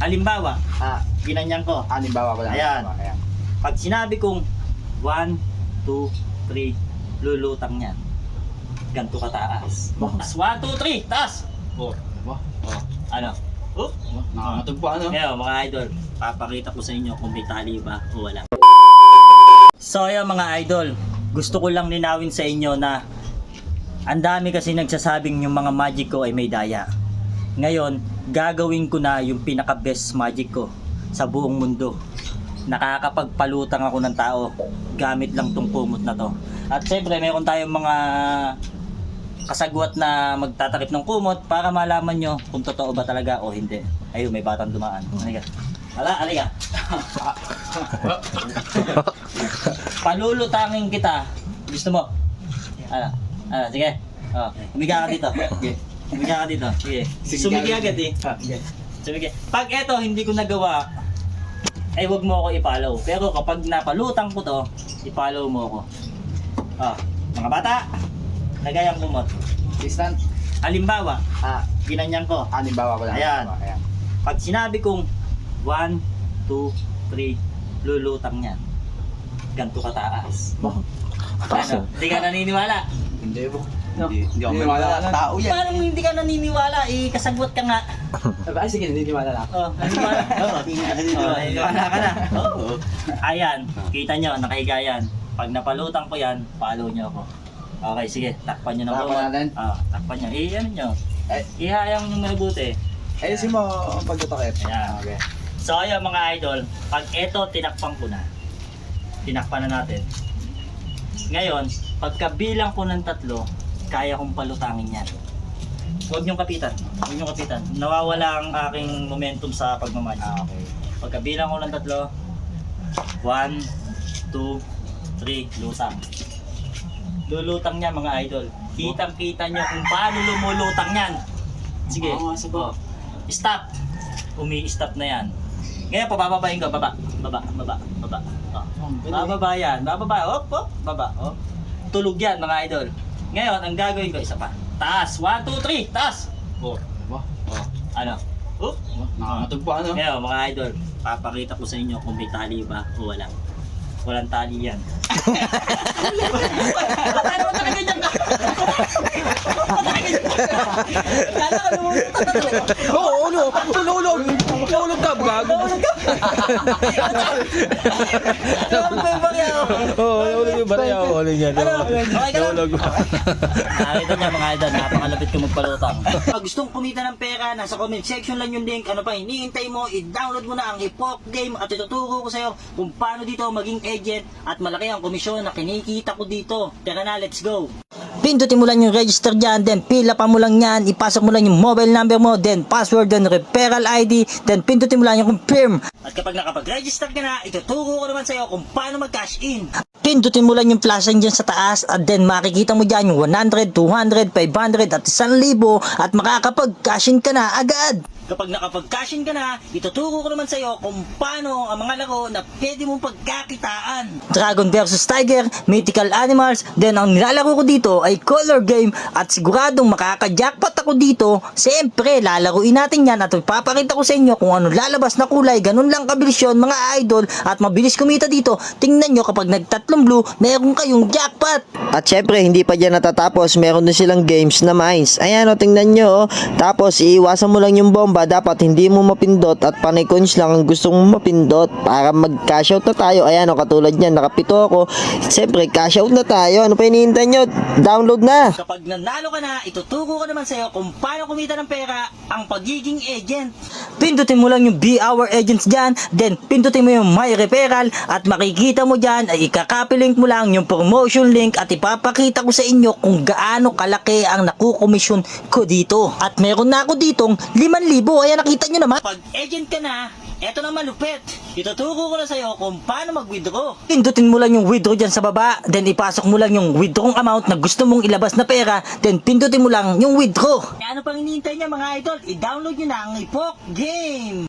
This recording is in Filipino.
Halimbawa, Ah, ginanyan ko. halimbawa ko lang. Ayan. Ayan. Pag sinabi kong 1, 2, 3, lulutang yan. Ganto kataas. Taas, 1, 2, 3, taas! Oh, Wah, oh, ano? Oh, Nakamatog pa ano? Ngayon mga idol, papakita ko sa inyo kung may tali ba o wala. So ayun mga idol, gusto ko lang linawin sa inyo na ang dami kasi nagsasabing yung mga magic ko ay may daya. Ngayon, gagawin ko na yung pinaka best magic ko sa buong mundo. Nakakapagpalutang ako ng tao gamit lang tong kumot na to. At syempre, meron tayong mga kasagwat na magtatakip ng kumot para malaman nyo kung totoo ba talaga o hindi. Ayun, may batang dumaan. Halika. Hala, halika. Palulutangin kita. Gusto mo? Ano? Ano, sige. Oh, umiga ka dito. Sige. Umiga ka dito. Sige. Sumigi agad eh. Ah. Sumigi. Pag eto hindi ko nagawa, ay wag mo ako i-follow. Pero kapag napalutang ko to, i-follow mo ako. Oh, mga bata, lagay ang kumot. Distant. Halimbawa, Ah, ginanyan ko. halimbawa ko lang. Ayan. Ayan. Pag sinabi kong 1, 2, 3, lulutang yan. Ganto kataas. Ano? Hindi ka naniniwala? Hindi po. Hindi, hindi ako Hindi wala maniwala. tao yan. Paano hindi ka naniniwala? Eh, kasagwat ka nga. Ay, sige, hindi wala lang. Oh, naniniwala. Oo, oh, naniniwala ka na. Oo. Ayan, kita nyo, nakahiga yan. Pag napalutang ko yan, follow nyo ako. Okay, sige, takpan nyo na Takpan natin? Ah, takpan nyo. Eh, ano nyo? Ay, Ihayang nyo mabuti. ayusin mo ang pagtutakip. Ayan. Okay. So ayun mga idol, pag eto tinakpan ko na, tinakpan na natin. Ngayon, pagkabilang ko ng tatlo, kaya kong palutangin yan. Huwag niyong kapitan. Huwag niyong kapitan. Nawawala ang aking momentum sa pagmamagic. Ah, okay. Pagkabilang ko ng tatlo, 1, 2, 3, lutang. Lulutang niya mga idol. Kitang kita niyo kung paano lumulutang yan. Sige. Oo sige. Oh. Stop. Umi-stop na yan. Ngayon, pabababayin ko. Baba. Baba. Baba. Baba. Oh. Bababa yan. Bababa. Hop, hop. Baba. Oh. Tulog yan mga idol. Ngayon, ang gagawin ko, isa pa. Taas. 1, 2, 3. Taas. Oh. Wah, Oh. Ano? Oh. wah, nakamatog pa ano? Ngayon, mga idol, papakita ko sa inyo kung may tali ba o wala. Walang tali yan. Ano ba talaga dyan? Kala ka lumulutan talaga. Ano ba ako? Oo, ululog yung yan. Ano? Okay ka lang? Nakita niya mga idol, napakalapit ko magpalutang. Pag gustong kumita ng pera, nasa comment section lang yung link. Ano pa hinihintay mo, i-download mo na ang Hipok game at ituturo ko sa'yo kung paano dito maging agent at malaki ang komisyon na kinikita ko dito. Tara na, let's go! Pindutin mo lang yung register dyan, then pila pa mo lang yan, ipasok mo lang yung mobile number mo, then password, then referral ID, then pindutin mo lang yung confirm. At kapag nakapag-register ka na, ituturo ko naman sa'yo kung paano mag-cash in. Pindutin mo lang yung flashing dyan sa taas at then makikita mo dyan yung 100, 200, 500 at 1,000 at makakapag-cash in ka na agad. Kapag nakapag-cash in ka na, ituturo ko naman sa'yo kung paano ang mga laro na pwede mong pagkakitaan. Dragon versus Tiger, Mythical Animals, then ang nilalaro ko dito ay color game at siguradong makaka-jackpot ako dito. Siyempre, lalaruin natin yan at ipapakita ko sa inyo kung ano lalabas na kulay. Ganun lang kabilis yun mga idol at mabilis kumita dito. Tingnan nyo kapag nagtatlong blue, meron kayong jackpot. At syempre, hindi pa dyan natatapos. Meron din silang games na mines. Ayan o, tingnan nyo. Tapos, iiwasan mo lang yung bomba. Dapat hindi mo mapindot at panay coins lang ang gusto mong mapindot para mag-cash out na tayo. Ayan o, katulad yan. Nakapito ako. Siyempre, cash out na tayo. Ano pa hinihintay nyo? Download na. Kapag nanalo ka na, ituturo ko naman sa'yo kung paano kumita ng pera ang pagiging agent. Pindutin mo lang yung Be Our Agents dyan, then pindutin mo yung My Referral at makikita mo dyan ay ikakopy link mo lang yung promotion link at ipapakita ko sa inyo kung gaano kalaki ang nakukomisyon ko dito. At meron na ako ditong 5,000. Ayan nakita nyo naman. Pag agent ka na, eto na malupit. Ituturo ko na sa'yo kung paano mag-withdraw. Pindutin mo lang yung withdraw dyan sa baba, then ipasok mo lang yung withdraw amount na gusto mong ilabas na pera, then pindutin mo lang yung withdraw. Ano pang hinihintay niya mga idol? I-download nyo na ang Ipok Game!